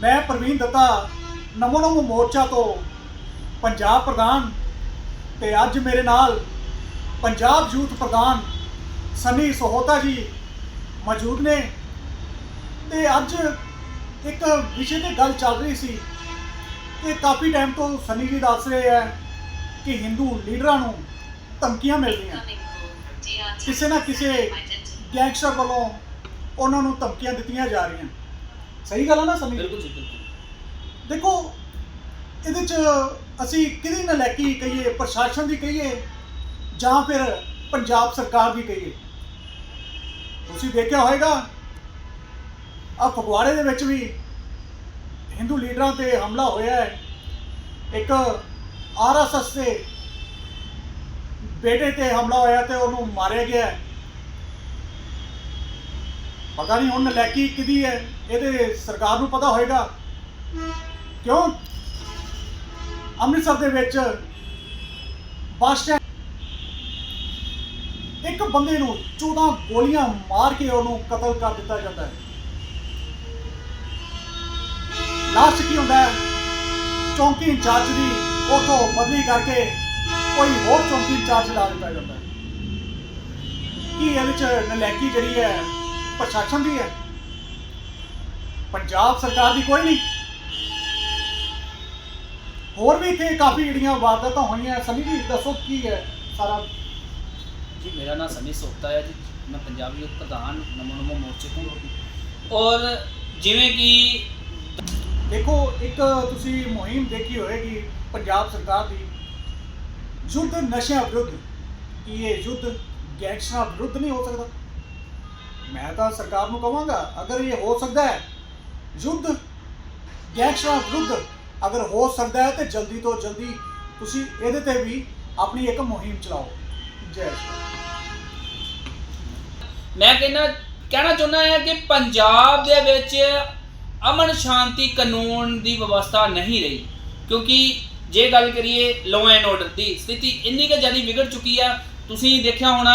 ਦੱਤਾ ਨਮੋ ਨਮੋ ਮੋਰਚਾ ਤੋਂ ਪੰਜਾਬ ਪ੍ਰਧਾਨ ਤੇ ਅੱਜ ਮੇਰੇ ਨਾਲ ਪੰਜਾਬ ਯੂਥ ਪ੍ਰਧਾਨ ਸਨੀ ਸੋਹਤਾ ਜੀ ਮੌਜੂਦ ਨੇ। ਤੇ ਅੱਜ ਇੱਕ ਵਿਸ਼ੇ ਤੇ ਗੱਲ ਚੱਲ ਰਹੀ ਸੀ ਕਿ ਕਾਫੀ ਟਾਈਮ ਤੋਂ ਸਨੀ ਜੀ ਦੱਸ ਰਹੇ ਹੈ ਕਿ ਹਿੰਦੂ ਲੀਡਰਾਂ ਨੂੰ ਧਮਕੀਆਂ ਮਿਲ ਰਹੀਆਂ। ਕਿਸੇ ਨਾ ਕਿਸੇ ਗੈਂਗਸਟਰ ਵੱਲੋਂ ਉਹਨਾਂ ਨੂੰ ਧਮਕੀਆਂ ਦਿੱਤੀਆਂ ਜਾ ਰਹੀਆਂ। ਸਹੀ ਗੱਲ ਹੈ ਨਾ ਜੀ? ਬਿਲਕੁਲ ਜੀ ਬਿਲਕੁਲ ਦੇਖੋ ਇਹਦੇ ਚ ਅਸੀਂ ਕਿਹਦੀ ਨਲਾਇਕੀ ਕਹੀਏ ਪ੍ਰਸ਼ਾਸਨ ਦੀ ਕਹੀਏ ਜਾਂ ਫਿਰ ਪੰਜਾਬ ਸਰਕਾਰ ਦੀ ਕਹੀਏ ਤੁਸੀਂ ਦੇਖਿਆ ਹੋਵੇਗਾ ਆ ਫਗਵਾੜੇ ਦੇ ਵਿੱਚ ਵੀ ਹਿੰਦੂ ਲੀਡਰਾਂ ਤੇ ਹਮਲਾ ਹੋਇਆ ਹੈ ਇੱਕ ਆਰਐਸਐਸ ਦੇ ਬੇਟੇ ਤੇ ਹਮਲਾ ਹੋਇਆ ਤੇ ਉਹਨੂੰ ਮਾਰਿਆ ਗਿਆ ਹੈ। ਪਤਾ ਨਹੀਂ ਹੁਣ ਨਲੈਕੀ ਕਿਹਦੀ ਹੈ, ਇਹਦੇ ਸਰਕਾਰ ਨੂੰ ਪਤਾ ਹੋਏਗਾ। ਕਿਉਂ? ਅੰਮ੍ਰਿਤਸਰ ਦੇ ਵਿੱਚ ਬੱਸ ਸਟੈਂਡ ਇੱਕ ਬੰਦੇ ਨੂੰ 14 ਗੋਲੀਆਂ ਮਾਰ ਕੇ ਉਹਨੂੰ ਕਤਲ ਕਰ ਦਿੱਤਾ ਜਾਂਦਾ ਹੈ। ਲਾਸਟ ਕੀ ਹੁੰਦਾ ਹੈ? ਚੌਂਕੀ ਇੰਚਾਰਜ ਦੀ ਉਥੋਂ ਬਦਲੀ ਕਰਕੇ ਕੋਈ ਹੋਰ ਚੌਂਕੀ ਇੰਚਾਰਜ ਲਾ ਦਿੱਤਾ ਜਾਂਦਾ ਹੈ। ਕੀ ਇਹਦੇ ਚ ਨਲੈਕੀ ਜਿਹੜੀ ਹੈ ਪ੍ਰਸ਼ਾਸਨ ਦੀ ਹੈ। ਪੰਜਾਬ ਸਰਕਾਰ ਦੀ ਕੋਈ ਨਹੀਂ। ਹੋਰ ਵੀ ਇੱਥੇ ਕਾਫੀ ਜਿਹੜੀਆਂ ਵਾਰਦਾਤਾਂ ਹੋਈਆਂ ਸਨੀ ਜੀ ਦੱਸੋ ਕੀ ਹੈ ਸਾਰਾ? ਜੀ ਮੇਰਾ ਨਾਮ ਸਨੀ ਸੋਤਾ ਹੈ ਜੀ। ਮੈਂ ਪੰਜਾਬ ਯੂਥ ਪ੍ਰਧਾਨ ਨਮੋ ਨਮੋ ਮੋਰਚੇ ਤੋਂ। ਔਰ ਜਿਵੇਂ ਕਿ ਦੇਖੋ ਇੱਕ ਤੁਸੀਂ ਮੁਹਿੰਮ ਦੇਖੀ ਹੋਏਗੀ ਪੰਜਾਬ ਸਰਕਾਰ ਦੀ। ਯੁੱਧ ਨਸ਼ਿਆਂ ਵਿਰੁੱਧ। ਕੀ ਇਹ ਯੁੱਧ ਗੈਂਗਸਟਰਾਂ ਵਿਰੁੱਧ ਨਹੀਂ ਹੋ ਸਕਦਾ। ਮੈਂ ਤਾਂ ਸਰਕਾਰ ਨੂੰ ਕਹਾਂਗਾ, ਅਗਰ ਇਹ ਹੋ ਸਕਦਾ ਹੈ, ਯੁੱਧ ਗੈਂਗਸਟਰਾਂ ਵਿਰੁੱਧ ਅਗਰ ਹੋ ਸਕਦਾ ਹੈ ਤੇ ਜਲਦੀ ਤੋਂ ਜਲਦੀ ਤੁਸੀਂ ਇਹਦੇ ਤੇ ਵੀ ਆਪਣੀ ਇੱਕ ਮੁਹਿੰਮ ਚਲਾਓ। ਜੈ ਸ਼੍ਰੀ ਮੈਂ ਕਹਿੰਦਾ, ਕਹਿਣਾ ਚਾਹੁੰਦਾ ਹਾਂ ਕਿ ਪੰਜਾਬ ਦੇ ਵਿੱਚ ਅਮਨ ਸ਼ਾਂਤੀ ਕਾਨੂੰਨ ਦੀ ਵਿਵਸਥਾ ਨਹੀਂ ਰਹੀ। ਕਿਉਂਕਿ ਜੇ ਗੱਲ ਕਰੀਏ ਲਾਅ ਐਂਡ ਆਰਡਰ ਦੀ, ਸਥਿਤੀ ਇੰਨੀ ਕੁ ਜ਼ਿਆਦਾ ਵਿਗੜ ਚੁੱਕੀ ਆ। ਤੁਸੀਂ ਦੇਖਿਆ ਹੋਣਾ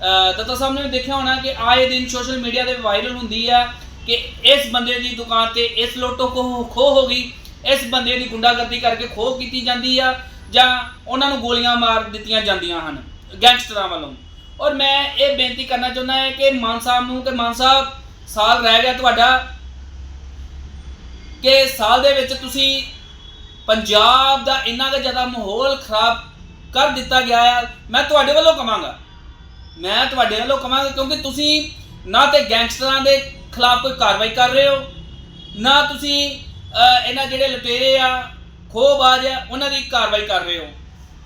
ਅਹ ਦੱਤਾ ਸਾਹਿਬ ਨੇ ਦੇਖਿਆ ਹੋਣਾ ਕਿ ਆਏ ਦਿਨ ਸੋਸ਼ਲ ਮੀਡੀਆ ਤੇ ਵਾਇਰਲ ਹੁੰਦੀ ਆ ਕਿ ਇਸ ਬੰਦੇ ਦੀ ਦੁਕਾਨ ਤੇ ਇਸ ਲੋਟੋ ਕੋ ਖੋ ਹੋ ਗਈ, ਇਸ ਬੰਦੇ ਦੀ ਗੁੰਡਾਗਰਦੀ ਕਰਕੇ ਖੋਹ ਕੀਤੀ ਜਾਂਦੀ ਆ ਜਾਂ ਉਹਨਾਂ ਨੂੰ ਗੋਲੀਆਂ ਮਾਰ ਦਿੱਤੀਆਂ ਜਾਂਦੀਆਂ ਹਨ, ਗੈਂਗਸਟਰਾਂ ਵੱਲੋਂ। ਔਰ ਮੈਂ ਇਹ ਬੇਨਤੀ ਕਰਨਾ ਚਾਹੁੰਦਾ ਹਾਂ ਕਿ ਮਾਨ ਸਾਹਿਬ ਨੂੰ, ਕਿ ਮਾਨ ਸਾਹਿਬ, ਸਾਲ ਰਹਿ ਗਿਆ ਤੁਹਾਡਾ, ਕਿ ਸਾਲ ਦੇ ਵਿੱਚ ਤੁਸੀਂ ਪੰਜਾਬ ਦਾ ਇੰਨਾ ਦਾ ਜ਼ਿਆਦਾ ਮਾਹੌਲ ਖਰਾਬ ਕਰ ਦਿੱਤਾ ਗਿਆ ਹੈ ਮੈਂ ਤੁਹਾਡੇ ਵੱਲੋਂ ਕਵਾਂਗਾ। ਮੈਂ ਤੁਹਾਡੇ ਵੱਲੋਂ ਕਵਾਂਗਾ ਕਿਉਂਕਿ ਤੁਸੀਂ ਨਾ ਤੇ ਗੈਂਗਸਟਰਾਂ ਦੇ ਖਿਲਾਫ ਕੋਈ ਕਾਰਵਾਈ ਕਰ ਰਹੇ ਹੋ ਨਾ ਤੁਸੀਂ ਇਹਨਾਂ ਜਿਹੜੇ ਲੁਟੇਰੇ ਆ ਖੋਹਬਾਜ਼ ਆ ਉਹਨਾਂ ਦੀ ਕਾਰਵਾਈ ਕਰ ਰਹੇ ਹੋ।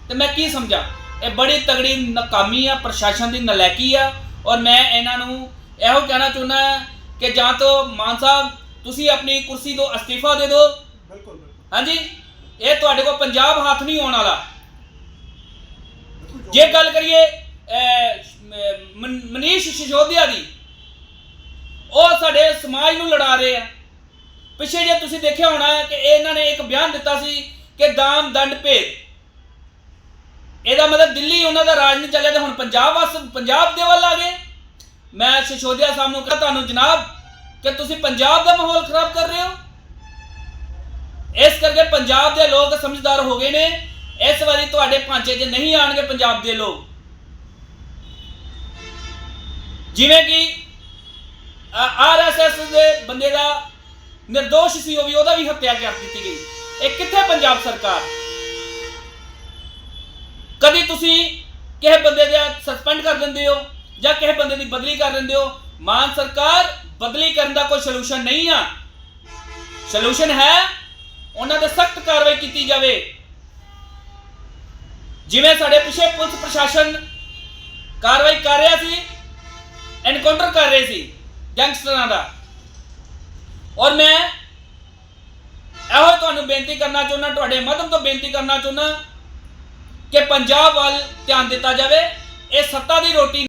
ਤੇ ਮੈਂ ਕੀ ਸਮਝਾਂ? ਇਹ ਬੜੀ ਤਗੜੀ ਨਾਕਾਮੀ ਆ ਪ੍ਰਸ਼ਾਸਨ ਦੀ ਨਲਾਇਕੀ ਆ ਔਰ ਮੈਂ ਇਹਨਾਂ ਨੂੰ ਇਹੋ ਕਹਿਣਾ ਚਾਹੁੰਦਾ ਕਿ ਜਾਂ ਤਾਂ ਮਾਨ ਸਾਹਿਬ ਤੁਸੀਂ ਆਪਣੀ ਕੁਰਸੀ ਤੋਂ ਅਸਤੀਫਾ ਦੇ ਦਿਓ। ਬਿਲਕੁਲ ਬਿਲਕੁਲ। ਹਾਂਜੀ? ਇਹ ਤੁਹਾਡੇ ਕੋਲ ਪੰਜਾਬ ਹੱਥ ਨਹੀਂ ਆਉਣ ਵਾਲਾ। ਜੋ- ਗੱਲ ਕਰੀਏ ਮਨ- ਮਨੀਸ਼ ਸਿਸੋਦੀਆ ਦੀ। ਉਹ ਸਾਡੇ ਸਮਾਜ ਨੂੰ ਲੜਾ ਰਹੇ ਆ। ਪਿੱਛੇ ਜੇ ਤੁਸੀਂ ਦੇਖਿਆ ਹੋਣਾ ਹੈ ਕਿ ਇਹਨਾਂ ਨੇ ਇੱਕ ਬਿਆਨ ਦਿੱਤਾ ਸੀ ਕਿ ਦਾਮ, ਦੰਡ, ਭੇਦ। ਇਹਦਾ ਮਤਲਬ ਦਿੱਲੀ ਉਹਨਾਂ ਦਾ ਰਾਜ ਨਹੀਂ ਚੱਲਿਆ ਤੇ ਹੁਣ ਪੰਜਾਬ ਵਾਸ, ਪੰਜਾਬ ਦੇ ਵੱਲ ਆ ਗਏ। ਮੈਂ ਸਿਸੋਦੀਆ ਸਾਹਿਬ ਨੂੰ ਕਹਾਂ, ਤੁਹਾਨੂੰ ਜਨਾਬ, ਕਿ ਤੁਸੀਂ ਪੰਜਾਬ ਦਾ ਮਾਹੌਲ ਖਰਾਬ ਕਰ ਰਹੇ ਹੋ? ਇਸ ਕਰਕੇ ਪੰਜਾਬ ਦੇ ਲੋਕ ਸਮਝਦਾਰ ਹੋ ਗਏ ਨੇ। ਇਸ ਵਾਰੀ ਤੁਹਾਡੇ ਭਾਂਚੇ 'ਚ ਨਹੀਂ ਆਣਗੇ ਪੰਜਾਬ ਦੇ ਲੋਕ। ਜਿਵੇਂ ਕਿ ਆਰਐਸਐਸ ਦੇ ਬੰਦੇ ਦਾ નિર્ਦੋਸ਼ ਸੀ, ਉਹ ਵੀ ਉਹਦਾ ਵੀ ਹੱਤਿਆ ਕਰ ਦਿੱਤੀ ਗਈ। ਇਹ ਕਿੱਥੇ ਪੰਜਾਬ ਸਰਕਾਰ? ਕਦੀ ਤੁਸੀਂ ਕਿਸੇ ਬੰਦੇ ਦਾ ਸਸਪੈਂਡ ਕਰ ਦਿੰਦੇ ਹੋ ਜਾਂ ਕਿਸੇ ਬੰਦੇ ਦੀ ਬਦਲੀ ਕਰ ਦਿੰਦੇ ਹੋ? ਮਾਨ ਸਰਕਾਰ ਬਦਲੀ ਕਰਨ ਦਾ ਕੋਈ ਸੋਲੂਸ਼ਨ ਨਹੀਂ ਆ। ਸੋਲੂਸ਼ਨ ਹੈ ਉਹਨਾਂ ਤੇ ਸਖਤ ਕਾਰਵਾਈ ਕੀਤੀ ਜਾਵੇ। ਜਿਵੇਂ ਸਾਡੇ ਪਿੱਛੇ ਪੁਲਿਸ ਪ੍ਰਸ਼ਾਸਨ ਕਾਰਵਾਈ ਕਰ ਰਿਹਾ ਸੀ ਐਨਕਾਊਂਟਰ ਕਰ ਰਹੇ ਸੀ ਗੈਂਗਸਟਰਾਂ ਦਾ। ਔਰ ਮੈਂ ਇਹੋ ਤੁਹਾਨੂੰ ਬੇਨਤੀ ਕਰਨਾ ਚਾਹੁੰਦਾ, ਤੁਹਾਡੇ ਮਾਧਿਅਮ ਤੋਂ ਬੇਨਤੀ ਕਰਨਾ ਚਾਹੁੰਦਾ ਕਿ ਪੰਜਾਬ ਵੱਲ ਧਿਆਨ ਦਿੱਤਾ ਜਾਵੇ, ਇਹ ਸੱਤਾ ਦੀ ਰੋਟੀ